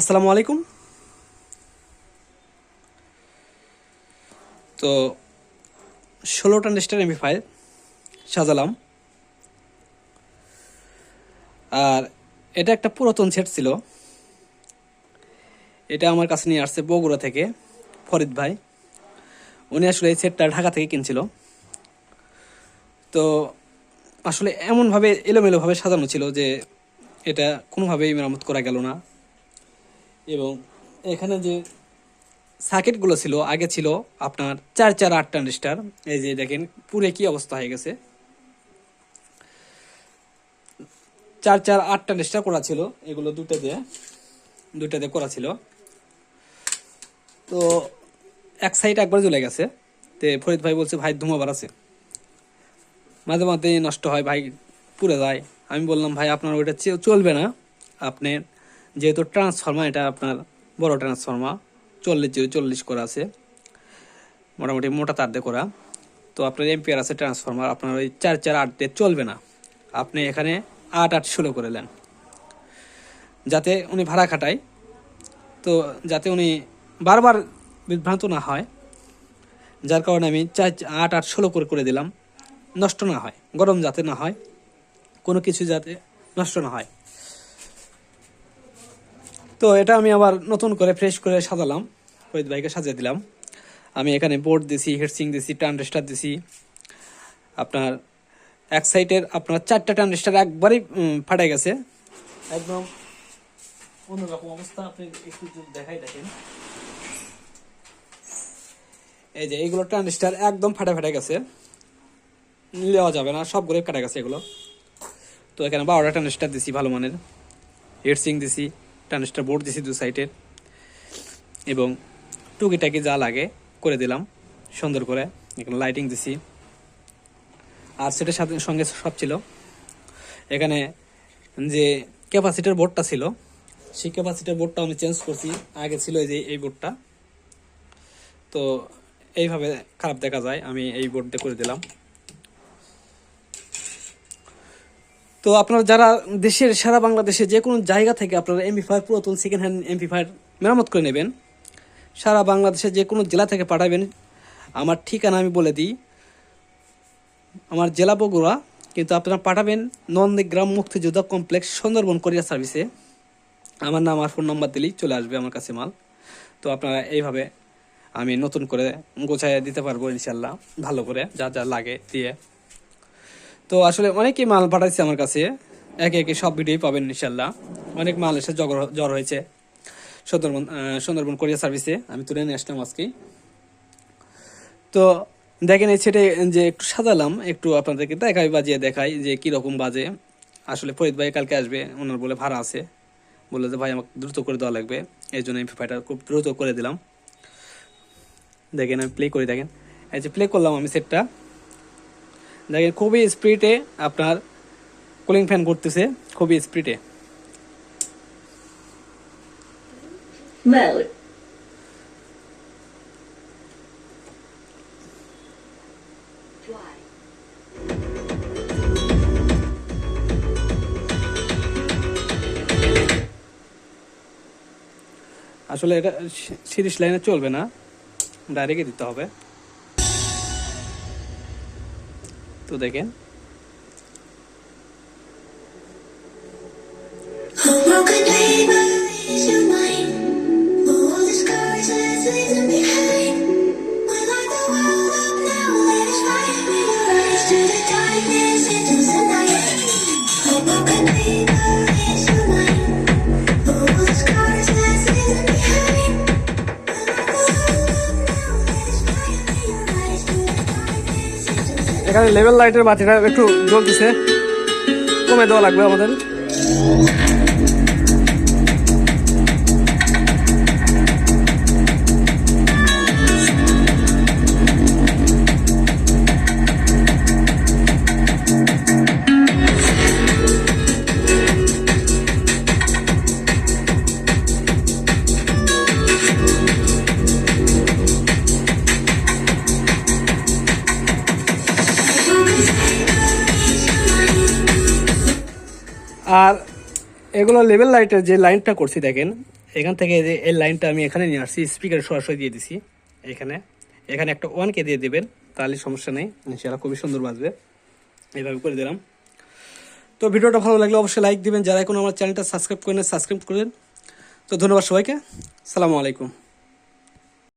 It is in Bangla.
আসসালামু আলাইকুম। তো ষোলোটা নেস্টার এমবি ফাইল সাজালাম। আর এটা একটা পুরাতন সেট ছিল। এটা আমার কাছে নিয়ে আসছে বগুড়া থেকে ফরিদ ভাই। উনি আসলে এই সেটটা ঢাকা থেকে কিনছিল। তো আসলে এমনভাবে এলোমেলোভাবে সাজানো ছিল যে এটা কোনোভাবেই মেরামত করা গেল না। এখানে যে সার্কিটগুলো ছিল, আগে ছিল আপনার চার চার আট ট্রানজিস্টার এই যে দেখেন, পুরে কি অবস্থা হয়ে গেছে। চার চার আট ট্রানজিস্টার করা ছিল, এগুলো দুটো দিয়ে দুটো দিয়ে করা ছিল। তো এক সাইড একবার জ্বলে গেছে। তো ফরিদ ভাই বলছে, ভাই, ধুমা বাড়াছে মাঝে মাঝে নষ্ট হয়, ভাই, পুড়ে যায়। আমি বললাম, ভাই, আপনার ওইটা চলবে না। আপনি যেহেতু ট্রান্সফর্মার এটা আপনার বড় ট্রান্সফর্মার চল্লিশ জিরো চল্লিশ করা আছে। মোটামুটি মোটা তার দিয়ে করা। তো আপনার এম্পিয়ার আছে ট্রান্সফর্মার আপনার ওই চার চার আট দিয়ে চলবে না। আপনি এখানে আট আট ষোলো করে নেন। যাতে উনি ভাড়া খাটায়। তো যাতে উনি বারবার বিভ্রান্ত না হয়। যার কারণে আমি চার আট আট ষোলো করে করে দিলাম। নষ্ট না হয়। গরম যাতে না হয়। কোনো কিছু যাতে নষ্ট না হয়। তো এটা আমি আবার নতুন করে ফ্রেশ করে সাজালাম। ফরিদ ভাইকে সাজিয়ে দিলাম। আমি এখানে বোর্ড দিছি হেডসিং দিছি ট্রানজিস্টার দিছি। আপনার এক সাইডের আপনার চারটা ট্রানজিস্টার একবারই ফাটে গেছে। একদম অন্যরকম অবস্থা আপনি একটু দেখাই দেখেন। এই যে এইগুলো ট্রানজিস্টার একদম ফাটে ফাটে গেছে। নেওয়া যাবে না সবগুলো কাটা গেছে এগুলো। তো এখানে বারোটা ট্রানজিস্টার দিছি ভালো মানের। হেডসিং দিছি। ট্রানজিস্টার বোর্ড দিছি দু সাইডের এবং টুকিটাকি যা লাগে করে দিলাম, সুন্দর করে। এখানে লাইটিং দিছি। আর সেটার সাথে সঙ্গে সব ছিল। এখানে যে ক্যাপাসিটার বোর্ডটা ছিল, সেই ক্যাপাসিটার বোর্ডটা আমি চেঞ্জ করছি। আগে ছিল এই যে এই বোর্ডটা তো এইভাবে খারাপ দেখা যায়। আমি এই বোর্ড দিয়ে করে দিলাম। তো আপনারা যারা দেশের, সারা বাংলাদেশে যে কোনো জায়গা থেকে আপনারা এমপি ফায়ার পুরাতন সেকেন্ড হ্যান্ড এমপি ফায়ার মেরামত করে নেবেন। সারা বাংলাদেশে যে কোনো জেলা থেকে পাঠাবেন। আমার ঠিকানা আমি বলে দিই। আমার জেলা বগুড়া, কিন্তু আপনারা পাঠাবেন নন্দীগ্রাম মুক্তিযোদ্ধা কমপ্লেক্স, সুন্দরবন কোরিয়ার সার্ভিসে আমার নাম আর ফোন নাম্বার দিলেই চলে আসবে আমার কাছে মাল। তো আপনারা এইভাবে আমি নতুন করে গোছায় দিতে পারব ইনশাল্লাহ ভালো করে যা যা লাগে দিয়ে। তো আসলে অনেকেই মাল পাঠাইছে আমার কাছে। একে একে সব ভিডিওই পাবেন ইনশাল্লাহ অনেক মাল এসে জ্বর হয়েছে। সুন্দরবন সুন্দরবন কোরিয়া সার্ভিসে। আমি তুলে নিয়ে আসলাম আজকে। তো দেখেন এই সেটে যে একটু সাজালাম, একটু আপনাদেরকে দেখাই বাজিয়ে দেখাই যে কীরকম বাজে। আসলে ফরিদ ভাই কালকে আসবে, ওনার বলে ভাড়া আছে। বলল যে, ভাই, আমাকে দ্রুত করে দেওয়া লাগবে। এই জন্য এমপিফাইটা খুব দ্রুত করে দিলাম। দেখেন, আমি প্লে করে, দেখেন। এই যে প্লে করলাম আমি সেটটা। দেখেন খুবই স্পিডে আপনার কুলিং ফ্যান করতেছে খুবই স্পিডে আসলে এটা সিরিজ লাইনে চলবে না ডাইরেক্টে দিতে হবে। তো দেখেন Oh, good dream এখানে লেভেল লাইটের বাতিটা একটু জ্বলতেছে। কমে দেওয়া লাগবে আমাদের। আর এগুলো লেভেল লাইটের যে লাইনটা করছি দেখেন, এখান থেকে যে এই লাইনটা আমি এখানে নিয়ে আসছি স্পিকারে সরাসরি দিয়ে দিছি এখানে। এখানে একটা ওয়ানকে দিয়ে দেবেন, তাহলে সমস্যা নেই সেটা খুবই সুন্দর বাজবে। এইভাবে করে দিলাম। তো ভিডিওটা ভালো লাগলে অবশ্যই লাইক দিবেন, যারা এখন আমার চ্যানেলটা সাবস্ক্রাইব করেন সাবস্ক্রাইব করেন তো ধন্যবাদ সবাইকে। সালামু আলাইকুম।